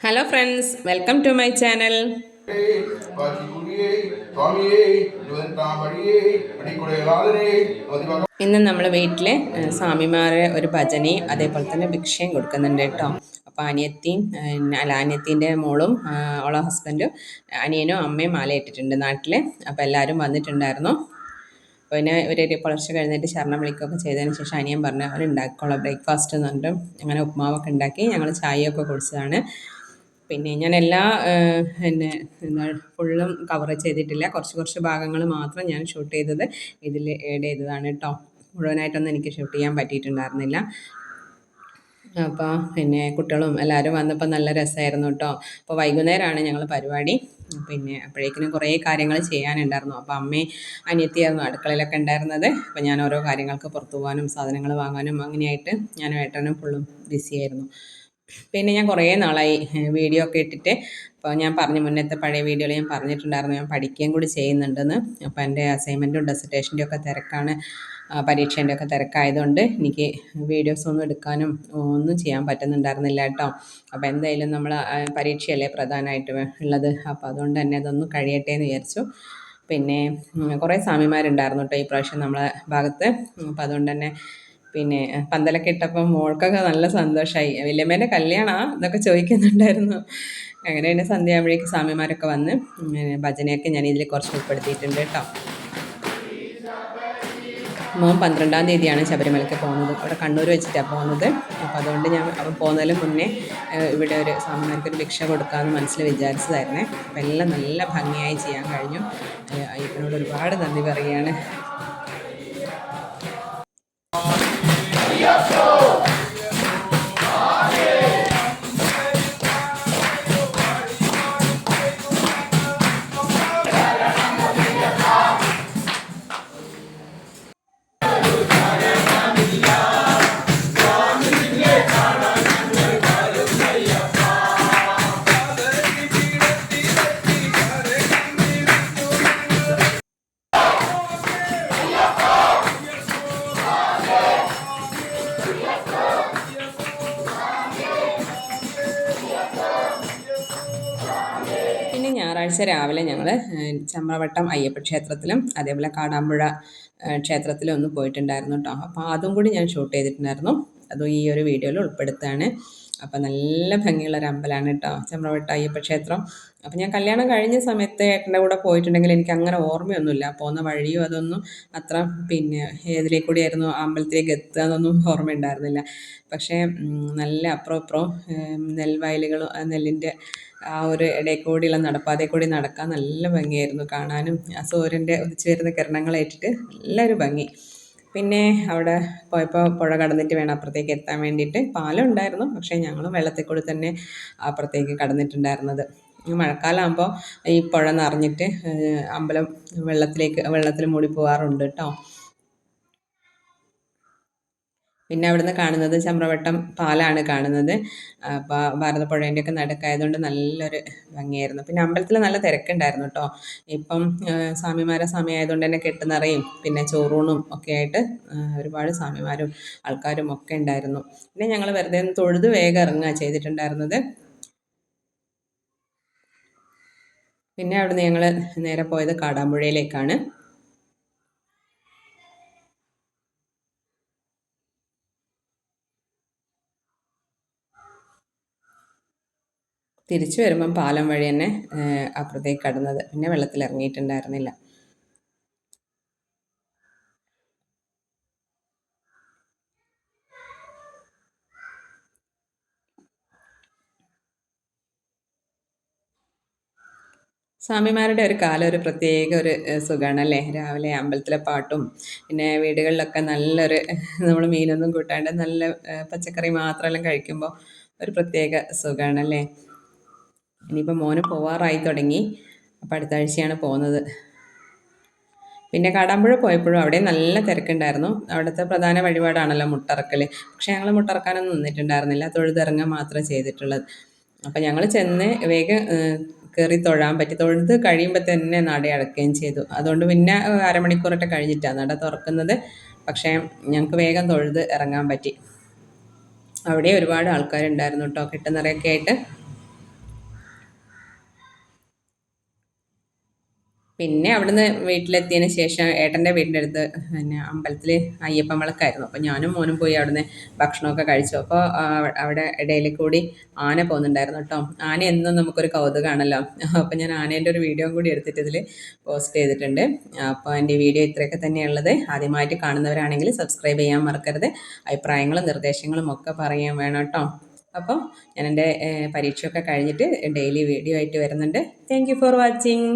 Hello friends welcome to my channel ഇന്ന് നമ്മൾ വീട്ടിലെ സ്വാമിമാരെ ഒരു ഭജനയും അതേപോലെ തന്നെ ഭിക്ഷയും കൊടുക്കുന്നുണ്ട് കേട്ടോ. അപ്പോൾ അനിയത്തിയും അല്ല അനിയത്തിന്റെ മോളും അവളെ ഹസ്ബൻഡും അനിയനും അമ്മയും മാല ഇട്ടിട്ടുണ്ട് നാട്ടിൽ അപ്പോൾ എല്ലാവരും വന്നിട്ടുണ്ടായിരുന്നു. പിന്നെ ഒരു പുലർച്ചെ കഴിഞ്ഞിട്ട് ശരണം വിളിക്കുകയൊക്കെ ചെയ്തതിന് ശേഷം അനിയൻ പറഞ്ഞു അവർ ഉണ്ടാക്കിക്കോളാം ബ്രേക്ക്ഫാസ്റ്റ് എന്ന് പറഞ്ഞിട്ട് അങ്ങനെ ഉപ്മാവൊക്കെ ഉണ്ടാക്കി ഞങ്ങൾ ചായയൊക്കെ കുടിച്ചതാണ്. പിന്നെ ഞാൻ എല്ലാ പിന്നെ എന്താ ഫുള്ളും കവർ ചെയ്തിട്ടില്ല. കുറച്ച് കുറച്ച് ഭാഗങ്ങൾ മാത്രം ഞാൻ ഷൂട്ട് ചെയ്തത് ഇതിൽ ഏഡ് ചെയ്തതാണ് കേട്ടോ മുഴുവനായിട്ടൊന്നും എനിക്ക് ഷൂട്ട് ചെയ്യാൻ പറ്റിയിട്ടുണ്ടായിരുന്നില്ല. അപ്പോൾ പിന്നെ കുട്ടികളും എല്ലാവരും വന്നപ്പോൾ നല്ല രസമായിരുന്നു കേട്ടോ അപ്പോൾ വൈകുന്നേരമാണ് ഞങ്ങൾ പരിപാടി. പിന്നെ അപ്പോഴേക്കിനും കുറേ കാര്യങ്ങൾ ചെയ്യാനുണ്ടായിരുന്നു. അപ്പോൾ അമ്മയും അനിയത്തിയായിരുന്നു അടുക്കളയിലൊക്കെ ഉണ്ടായിരുന്നത്. അപ്പോൾ ഞാൻ ഓരോ കാര്യങ്ങൾക്ക് പുറത്തു പോകാനും സാധനങ്ങൾ വാങ്ങാനും അങ്ങനെയായിട്ട് ഞാൻ ഏട്ടനും ഫുള്ളും ബിസിയായിരുന്നു പിന്നെ ഞാൻ കുറേ നാളായി വീഡിയോ ഒക്കെ ഇട്ടിട്ട്. അപ്പോൾ ഞാൻ പറഞ്ഞു മുന്നത്തെ പഴയ വീഡിയോയിൽ ഞാൻ പറഞ്ഞിട്ടുണ്ടായിരുന്നു ഞാൻ പഠിക്കുകയും കൂടി ചെയ്യുന്നുണ്ടെന്ന്. അപ്പോൾ എന്റെ അസൈൻമെന്റും ഡെസിറ്റേഷന്റെ ഒക്കെ തിരക്കാണ്. പരീക്ഷേന്റെ ഒക്കെ തിരക്കായതുകൊണ്ട് എനിക്ക് വീഡിയോസ് ഒന്നും എടുക്കാനും ഒന്നും ചെയ്യാൻ പറ്റുന്നുണ്ടായിരുന്നില്ല കേട്ടോ. അപ്പോൾ എന്തായാലും നമ്മൾ പരീക്ഷയല്ലേ പ്രധാനമായിട്ട് ഉള്ളത്. അപ്പോൾ അതുകൊണ്ട് തന്നെ അതൊന്നും കഴിയട്ടെ എന്ന് വിചാരിച്ചു. പിന്നെ കുറേ സ്വാമിമാരുണ്ടായിരുന്നു കേട്ടോ ഈ പ്രാവശ്യം നമ്മളെ ഭാഗത്ത്. അപ്പോൾ അതുകൊണ്ട് തന്നെ പിന്നെ പന്തലൊക്കെ ഇട്ടപ്പോൾ മോൾക്കൊക്കെ നല്ല സന്തോഷമായി വല്യമ്മേന്റെ കല്യാണമാ ഇതൊക്കെ ചോദിക്കുന്നുണ്ടായിരുന്നു. അങ്ങനെ തന്നെ സന്ധ്യയാകുമ്പോഴേക്ക് സ്വാമിമാരൊക്കെ വന്ന് ഭജനയൊക്കെ ഞാൻ ഇതിൽ കുറച്ച് ഉൾപ്പെടുത്തിയിട്ടുണ്ട് കേട്ടോ. മോൻ പന്ത്രണ്ടാം തീയതിയാണ് ശബരിമലയ്ക്ക് പോകുന്നത്. അവിടെ കണ്ണൂർ വെച്ചിട്ടാണ് പോകുന്നത്. അപ്പോൾ അതുകൊണ്ട് ഞാൻ അവൻ പോകുന്നതിന് മുന്നേ ഇവിടെ ഒരു സ്വാമിമാർക്ക് ഒരു ഭിക്ഷ കൊടുക്കാമെന്ന് മനസ്സിൽ വിചാരിച്ചതായിരുന്നേ. അപ്പോൾ എല്ലാം നല്ല ഭംഗിയായി ചെയ്യാൻ കഴിഞ്ഞു. അയ്യപ്പനോട് ഒരുപാട് നന്ദി പറയുകയാണ്. ഞായറാഴ്ച രാവിലെ ഞങ്ങൾ ചമ്രവട്ടം അയ്യപ്പ ക്ഷേത്രത്തിലും അതേപോലെ കാടാമ്പുഴ ക്ഷേത്രത്തിലും ഒന്ന് പോയിട്ടുണ്ടായിരുന്നു കേട്ടോ അപ്പോൾ അതും കൂടി ഞാൻ ഷൂട്ട് ചെയ്തിട്ടുണ്ടായിരുന്നു. അതും ഈ ഒരു വീഡിയോയിൽ ഉൾപ്പെടുത്തുകയാണ് അപ്പോൾ നല്ല ഭംഗിയുള്ള ഒരു അമ്പലമാണ് കേട്ടോ ചെമ്പ്രവട്ട അയ്യപ്പ ക്ഷേത്രം. അപ്പം ഞാൻ കല്യാണം കഴിഞ്ഞ സമയത്ത് ഏട്ടന്റെ കൂടെ പോയിട്ടുണ്ടെങ്കിൽ എനിക്ക് അങ്ങനെ ഓർമ്മയൊന്നുമില്ല. പോകുന്ന വഴിയും അതൊന്നും അത്ര പിന്നെ ഏതിലേക്ക് കൂടിയായിരുന്നു അമ്പലത്തിലേക്ക് എത്തുക എന്നൊന്നും ഓർമ്മയുണ്ടായിരുന്നില്ല. പക്ഷേ നല്ല അപ്പുറം ഇപ്പുറം ഏം, നെൽവയലുകളും നെല്ലിന്റെ ആ ഒരു ഇടയിൽ കൂടിയുള്ള നടപ്പാതെ കൂടി നടക്കാൻ നല്ല ഭംഗിയായിരുന്നു കാണാനും. ആ സൂര്യന്റെ ഉദിച്ചു വരുന്ന കിരണങ്ങളേറ്റിട്ട് നല്ലൊരു ഭംഗി. പിന്നെ അവിടെ പോയപ്പോൾ പുഴ കടന്നിട്ട് വേണം അപ്പുറത്തേക്ക് എത്താൻ വേണ്ടിയിട്ട്. പാലം ഉണ്ടായിരുന്നു പക്ഷേ ഞങ്ങളും വെള്ളത്തിൽ കൂടി തന്നെ അപ്പുറത്തേക്ക് കടന്നിട്ടുണ്ടായിരുന്നത്. മഴക്കാലമാകുമ്പോൾ ഈ പുഴ നിറഞ്ഞിട്ട് അമ്പലം വെള്ളത്തിലേക്ക് വെള്ളത്തിൽ മൂടി പോകാറുണ്ട് കേട്ടോ പിന്നെ അവിടുന്ന് കാണുന്നത് ചമ്രവട്ടം പാലാണ് കാണുന്നത്. അപ്പോൾ ഭാരതപ്പുഴേന്റെ ഒക്കെ നടുക്കായതുകൊണ്ട് നല്ലൊരു ഭംഗിയായിരുന്നു. പിന്നെ അമ്പലത്തിൽ നല്ല തിരക്കുണ്ടായിരുന്നു കേട്ടോ ഇപ്പം സ്വാമിമാരെ സമയമായതുകൊണ്ട് തന്നെ കെട്ടുനിറയും പിന്നെ ചോറൂണും ഒക്കെ ആയിട്ട് ഒരുപാട് സ്വാമിമാരും ആൾക്കാരും ഒക്കെ ഉണ്ടായിരുന്നു. പിന്നെ ഞങ്ങൾ വെറുതെ തൊഴുത് വേഗം ഇറങ്ങുക ചെയ്തിട്ടുണ്ടായിരുന്നത്. പിന്നെ അവിടുന്ന് ഞങ്ങൾ നേരെ പോയത് കാടാമ്പുഴയിലേക്കാണ്. തിരിച്ചു വരുമ്പം പാലം വഴി തന്നെ അപ്പുറത്തേക്ക് കടന്നത്. പിന്നെ വെള്ളത്തിൽ ഇറങ്ങിയിട്ടുണ്ടായിരുന്നില്ല. സ്വാമിമാരുടെ ഒരു കാലം ഒരു പ്രത്യേക ഒരു സുഖമാണ് അല്ലേ രാവിലെ അമ്പലത്തിലെ പാട്ടും പിന്നെ വീടുകളിലൊക്കെ നല്ലൊരു നമ്മൾ മീനൊന്നും കൂട്ടാണ്ട് നല്ല പച്ചക്കറി മാത്രമെല്ലാം കഴിക്കുമ്പോൾ ഒരു പ്രത്യേക സുഖമാണ് അല്ലേ ഇനിയിപ്പോൾ മോന് പോവാറായി തുടങ്ങി. അപ്പോൾ അടുത്ത ആഴ്ചയാണ് പോകുന്നത്. പിന്നെ കാടാമ്പുഴ പോയപ്പോഴും അവിടെ നല്ല തിരക്കുണ്ടായിരുന്നു. അവിടുത്തെ പ്രധാന വഴിപാടാണല്ലോ മുട്ടറക്കൽ പക്ഷേ ഞങ്ങൾ മുട്ടറക്കാനൊന്നും നിന്നിട്ടുണ്ടായിരുന്നില്ല. തൊഴുതിറങ്ങുക മാത്രമേ ചെയ്തിട്ടുള്ളത്. അപ്പോൾ ഞങ്ങൾ ചെന്ന് വേഗം കയറി തൊഴാൻ പറ്റി. തൊഴുത് കഴിയുമ്പോൾ തന്നെ നട അടക്കുകയും ചെയ്തു. അതുകൊണ്ട് പിന്നെ അരമണിക്കൂറൊക്കെ കഴിഞ്ഞിട്ടാണ് നട തുറക്കുന്നത്. പക്ഷേ ഞങ്ങൾക്ക് വേഗം തൊഴുത് ഇറങ്ങാൻ പറ്റി. അവിടെ ഒരുപാട് ആൾക്കാരുണ്ടായിരുന്നു കേട്ടോ കിട്ടുന്നറിയൊക്കെ ആയിട്ട്. പിന്നെ അവിടുന്ന് വീട്ടിലെത്തിയതിന് ശേഷം ഏട്ടന്റെ വീടിന്റെ അടുത്ത് പിന്നെ അമ്പലത്തിൽ അയ്യപ്പൻ വിളക്കായിരുന്നു അപ്പോൾ ഞാനും മോനും പോയി അവിടുന്ന് ഭക്ഷണമൊക്കെ കഴിച്ചു. അപ്പോൾ അവിടെ ഇടയിൽ കൂടി ആന പോകുന്നുണ്ടായിരുന്നു കേട്ടോ. ആന എന്നും നമുക്കൊരു കൗതുകമാണല്ലോ അപ്പോൾ ഞാൻ ആനേന്റെ ഒരു വീഡിയോ കൂടി എടുത്തിട്ട് ഇതിൽ പോസ്റ്റ് ചെയ്തിട്ടുണ്ട്. അപ്പോൾ എന്റെ വീഡിയോ ഇത്രയൊക്കെ തന്നെയുള്ളത്. ആദ്യമായിട്ട് കാണുന്നവരാണെങ്കിൽ സബ്സ്ക്രൈബ് ചെയ്യാൻ മറക്കരുത്. അഭിപ്രായങ്ങളും നിർദ്ദേശങ്ങളും ഒക്കെ പറയാൻ വേണം കേട്ടോ. അപ്പോൾ ഞാൻ എന്റെ പരീക്ഷയൊക്കെ കഴിഞ്ഞിട്ട് ഡെയിലി വീഡിയോ ആയിട്ട് വരുന്നുണ്ട്. Thank for watching